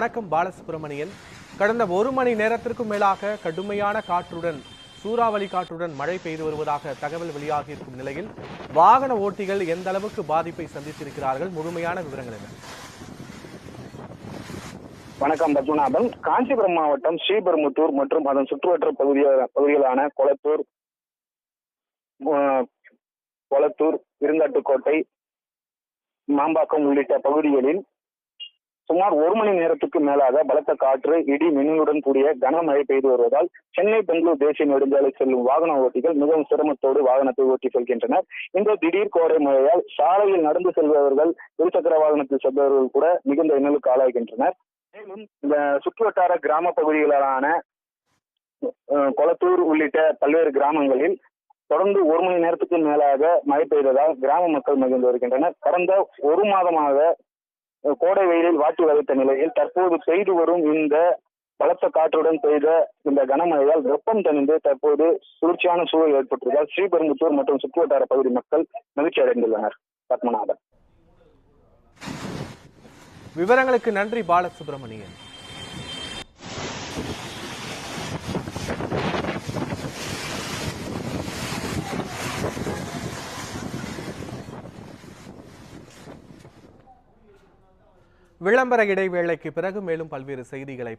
வணக்கம் பாலசுப்ரமணியன். கடந்த ஒரு மணி நேரத்திற்கும் மேலாக கடுமையான காற்றுடன் சூறாவளி காற்றுடன் மழை பெய்து வருவதாக தகவல் வெளியாகியிருக்கும் நிலையில் வாகன ஓட்டிகள் எந்த அளவுக்கு பாதிப்பை சந்தித்திருக்கிறார்கள்? முழுமையான விவரங்கள் என்ன? வணக்கம் பத்மநாபன். காஞ்சிபுரம் மாவட்டம் ஸ்ரீபெரும்புத்தூர் மற்றும் அதன் சுற்றுவட்ட பகுதிய பகுதிகளான கொளத்தூர் கொளத்தூர் இருங்காட்டுக்கோட்டை மாம்பாக்கம் உள்ளிட்ட பகுதிகளில் சுமார் ஒரு மணி நேரத்துக்கு மேலாக பலத்த காற்று இடி மின்னலுடன் கூடிய கனமழை பெய்து வருவதால் சென்னை பெங்களூர் தேசிய நெடுஞ்சாலை செல்லும் வாகன ஓட்டிகள் மிகவும் சிரமத்தோடு வாகனத்தை ஓட்டி செல்கின்றனர். இந்த திடீர் கோடை மழையால் சாலையில் நடந்து செல்பவர்கள் இருசக்கர வாகனத்தில் செல்பவர்கள் கூட மிகுந்த இன்னலுக்கு ஆளாகின்றனர். மேலும் இந்த சுற்றுவட்டார கிராம பகுதிகளான கொளத்தூர் உள்ளிட்ட பல்வேறு கிராமங்களில் தொடர்ந்து ஒரு மணி நேரத்துக்கு மேலாக மழை பெய்ததால் கிராம மக்கள் மகிழ்ந்து வருகின்றனர். கடந்த ஒரு மாதமாக கோடை வெயிலில் வாட்டி வளைத்த நிலையில் தற்போது பெய்து வரும் இந்த பலத்த காற்றுடன் பெய்த இந்த கனமழையால் வெப்பம் தணிந்து தற்போது குளிர்ச்சியான சூழல் ஏற்பட்டுள்ளதால் ஸ்ரீபெரும்புத்தூர் மற்றும் சுற்றுவட்டார பகுதி மக்கள் மகிழ்ச்சி அடைந்துள்ளனர். பத்மநாதன் விவரங்களுக்கு நன்றி பாலசுப்ரமணியன். விளம்பர இடைவேளைக்கு பிறகு மேலும் பல்வேறு செய்திகளை